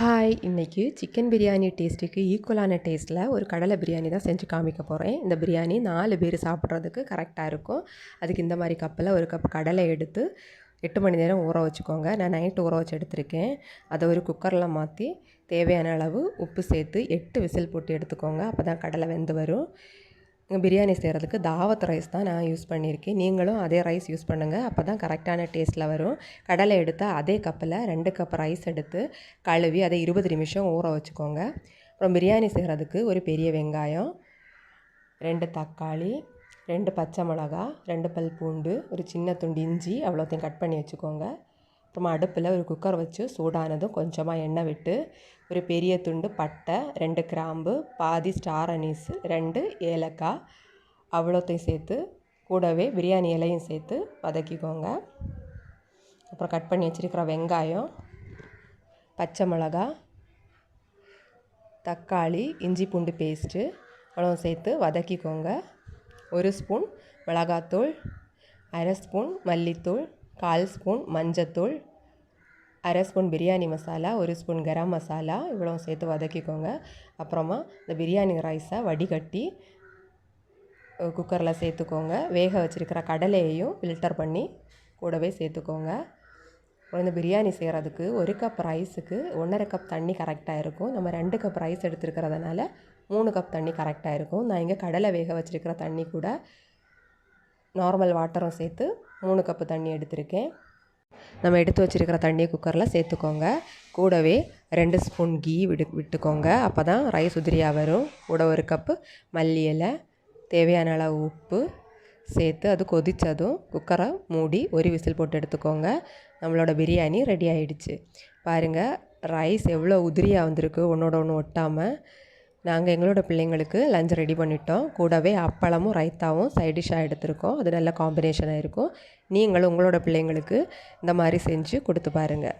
Hi இன்றைக்கி chicken biryani டேஸ்ட்டுக்கு ஈக்குவலான டேஸ்ட்டில் ஒரு கடலை பிரியாணி தான் செஞ்சு காமிக்க போகிறேன் இந்த பிரியாணி நாலு பேர் சாப்பிட்றதுக்கு கரெக்டாக இருக்கும். அதுக்கு இந்த மாதிரி கப்பில் ஒரு கப் கடலை எடுத்து எட்டு மணி நேரம் ஊற வச்சுக்கோங்க. நான் நைட்டு ஊற வச்சு எடுத்திருக்கேன். அதை ஒரு குக்கரில் மாற்றி தேவையான அளவு உப்பு சேர்த்து எட்டு விசில் போட்டு எடுத்துக்கோங்க. அப்போ தான் கடலை வெந்து வரும். பிரியாணி செய்கிறதுக்கு தாவத் ரைஸ் தான் நான் யூஸ் பண்ணியிருக்கேன் நீங்களும் அதே ரைஸ் யூஸ் பண்ணுங்கள் அப்போ தான் கரெக்டான டேஸ்ட்டில் வரும். கடலை எடுத்து அதே கப்பில் ரெண்டு கப் ரைஸ் எடுத்து கழுவி அதை இருபது நிமிஷம் ஊற வச்சுக்கோங்க. அப்புறம் பிரியாணி செய்கிறதுக்கு ஒரு பெரிய வெங்காயம் ரெண்டு தக்காளி ரெண்டு பச்சை மிளகா ரெண்டு பல் பூண்டு ஒரு சின்ன துண்டு இஞ்சி அவ்வளோத்தையும் கட் பண்ணி வச்சுக்கோங்க. அப்புறமா அடுப்பில் ஒரு குக்கர் வச்சு சூடானதும் கொஞ்சமாக எண்ணெய் விட்டு ஒரு பெரிய துண்டு பட்டை ரெண்டு கிராம்பு பாதி ஸ்டார் அனீஸு ரெண்டு ஏலக்காய் அவ்வளோத்தையும் சேர்த்து கூடவே பிரியாணி இலையும் சேர்த்து வதக்கிக்கோங்க. அப்புறம் கட் பண்ணி வச்சுருக்கிற வெங்காயம் பச்சை மிளகா தக்காளி இஞ்சி பூண்டு பேஸ்ட்டு அவ்வளோ சேர்த்து வதக்கிக்கோங்க. ஒரு ஸ்பூன் மிளகாத்தூள் அரை ஸ்பூன் மல்லித்தூள் கால் ஸ்பூன் மஞ்சத்தூள் அரை ஸ்பூன் பிரியாணி மசாலா ஒரு ஸ்பூன் கரம் மசாலா இவ்வளோ சேர்த்து வதக்கிக்கோங்க. அப்புறமா இந்த பிரியாணி ரைஸை வடிகட்டி குக்கரில் சேர்த்துக்கோங்க. வேக வச்சுருக்கிற கடலையையும் ஃபில்டர் பண்ணி கூடவே சேர்த்துக்கோங்க. இந்த பிரியாணி செய்கிறதுக்கு ஒரு கப் ரைஸுக்கு ஒன்றரை கப் தண்ணி கரெக்டாக இருக்கும். நம்ம ரெண்டு கப் ரைஸ் எடுத்துருக்கிறதுனால மூணு கப் தண்ணி கரெக்டாக இருக்கும். நான் இங்கே கடலை வேக வச்சுருக்கிற தண்ணி கூட நார்மல் வாட்டரும் சேர்த்து மூணு கப்பு தண்ணி எடுத்திருக்கேன். நம்ம எடுத்து வச்சுருக்கிற தண்ணியை குக்கரில் சேர்த்துக்கோங்க. கூடவே ரெண்டு ஸ்பூன் கீ விடு விட்டுக்கோங்க. அப்போ தான் ரைஸ் உதிரியாக வரும். கூட ஒரு கப்பு மல்லி இலை தேவையான அளவு உப்பு சேர்த்து அது கொதித்ததும் குக்கரை மூடி ஒரு விசில் போட்டு எடுத்துக்கோங்க. நம்மளோட பிரியாணி ரெடி ஆகிடுச்சு பாருங்கள் ரைஸ் எவ்வளோ உதிரியாக வந்திருக்கு. ஒன்றோட ஒன்று ஒட்டாமல் நாங்கள் எங்களோட பிள்ளைங்களுக்கு லஞ்ச் ரெடி பண்ணிட்டோம். கூடவே அப்பளமும் ரைத்தாவும் சைடிஷ்ஷாக எடுத்திருக்கோம். அது நல்ல காம்பினேஷனாக இருக்கும். நீங்களும் உங்களோட பிள்ளைங்களுக்கு இந்த மாதிரி செஞ்சு கொடுத்து பாருங்கள்